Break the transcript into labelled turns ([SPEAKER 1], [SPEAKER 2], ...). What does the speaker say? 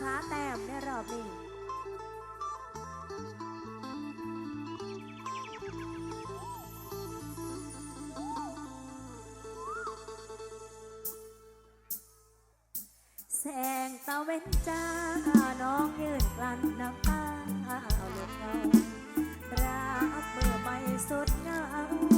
[SPEAKER 1] ค้าแต้มในรอบนี้แสงตะเวนจ้า น้องยืนกลั้นน้ำตาหลบเงาราบเมื่อไม่สุดเงา